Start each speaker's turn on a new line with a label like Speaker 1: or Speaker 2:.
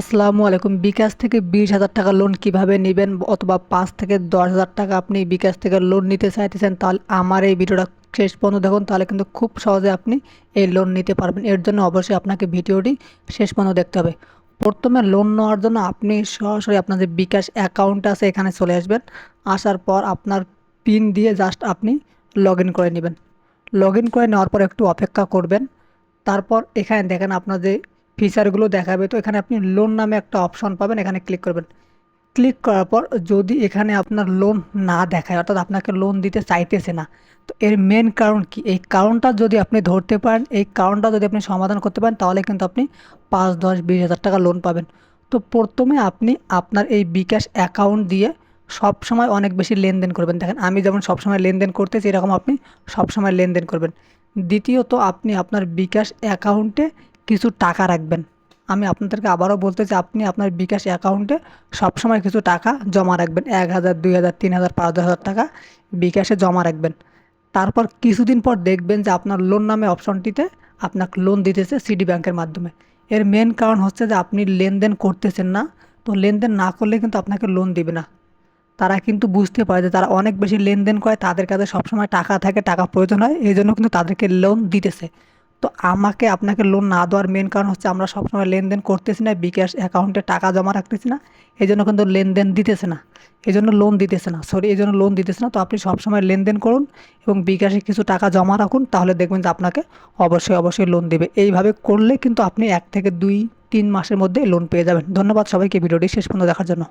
Speaker 1: আসসালামু আলাইকুম। বিকাশ থেকে বিশ হাজার টাকা লোন কীভাবে নেবেন অথবা পাঁচ থেকে দশ হাজার টাকা আপনি বিকাশ থেকে লোন নিতে চাইতেছেন, তাহলে আমার এই ভিডিওটা শেষ পর্যন্ত দেখুন। তাহলে কিন্তু খুব সহজে আপনি এই লোন নিতে পারবেন। এর জন্য অবশ্যই আপনাকে ভিডিওটি শেষ পর্যন্ত দেখতে হবে। প্রথমে লোন নেওয়ার জন্য আপনি সরাসরি আপনার যে বিকাশ অ্যাকাউন্ট আছে এখানে চলে আসবেন। আসার পর আপনার পিন দিয়ে জাস্ট আপনি লগ করে নেবেন। লগ করে নেওয়ার পর একটু অপেক্ষা করবেন। তারপর এখানে দেখেন আপনার যে ফিচারগুলো দেখাবে, তো এখানে আপনি লোন নামে একটা অপশন পাবেন, এখানে ক্লিক করবেন। ক্লিক করার পর যদি এখানে আপনার লোন না দেখায়, অর্থাৎ আপনাকে লোন দিতে চাইতেছে না, তো এর মেন কারণ কি? এই কারণটা যদি আপনি ধরতে পারেন, এই কারণটা যদি আপনি সমাধান করতে পারেন, তাহলে কিন্তু আপনি পাঁচ, দশ, বিশ হাজার টাকা লোন পাবেন। তো প্রথমে আপনি আপনার এই বিকাশ অ্যাকাউন্ট দিয়ে সব সময় অনেক বেশি লেনদেন করবেন। দেখেন, আমি যেমন সবসময় লেনদেন করতেছি, এরকম আপনি সবসময় লেনদেন করবেন। দ্বিতীয়ত, আপনি আপনার বিকাশ অ্যাকাউন্টে কিছু টাকা রাখবেন। আমি আপনাদেরকে আবারও বলতে চাই, আপনি আপনার বিকাশ অ্যাকাউন্টে সবসময় কিছু টাকা জমা রাখবেন। এক হাজার, দুই হাজার, তিন হাজার, পাঁচ হাজার টাকা বিকাশে জমা রাখবেন। তারপর কিছুদিন পর দেখবেন যে আপনার লোন নামে অপশনটিতে আপনাকে লোন দিতেছে সিডি ব্যাংকের মাধ্যমে। এর মেন কারণ হচ্ছে যে আপনি লেনদেন করতেছেন না, তো লেনদেন না করলে কিন্তু আপনাকে লোন দিবে না। তারা কিন্তু বুঝতে পারে যে তারা অনেক বেশি লেনদেন করে, তাদের কাছে সবসময় টাকা থাকে, টাকা প্রয়োজন হয়, এই জন্য কিন্তু তাদেরকে লোন দিতেছে। তো আমাকে আপনাকে লোন না দেওয়ার মেন কারণ হচ্ছে আমরা সবসময় লেনদেন করতেছি না, বিকাশ অ্যাকাউন্টে টাকা জমা রাখতেছি না এই জন্য কিন্তু লেনদেন দিতেছে না এই জন্য লোন দিতেছে না সরি এই জন্য লোন দিতেছে না। তো আপনি সবসময় লেনদেন করুন এবং বিকাশে কিছু টাকা জমা রাখুন, তাহলে দেখবেন যে আপনাকে অবশ্যই অবশ্যই লোন দেবে। এইভাবে করলে কিন্তু আপনি এক থেকে দুই, তিন মাসের মধ্যে লোন পেয়ে যাবেন। ধন্যবাদ সবাইকে, ভিডিওটি শেষ পর্যন্ত দেখার জন্য।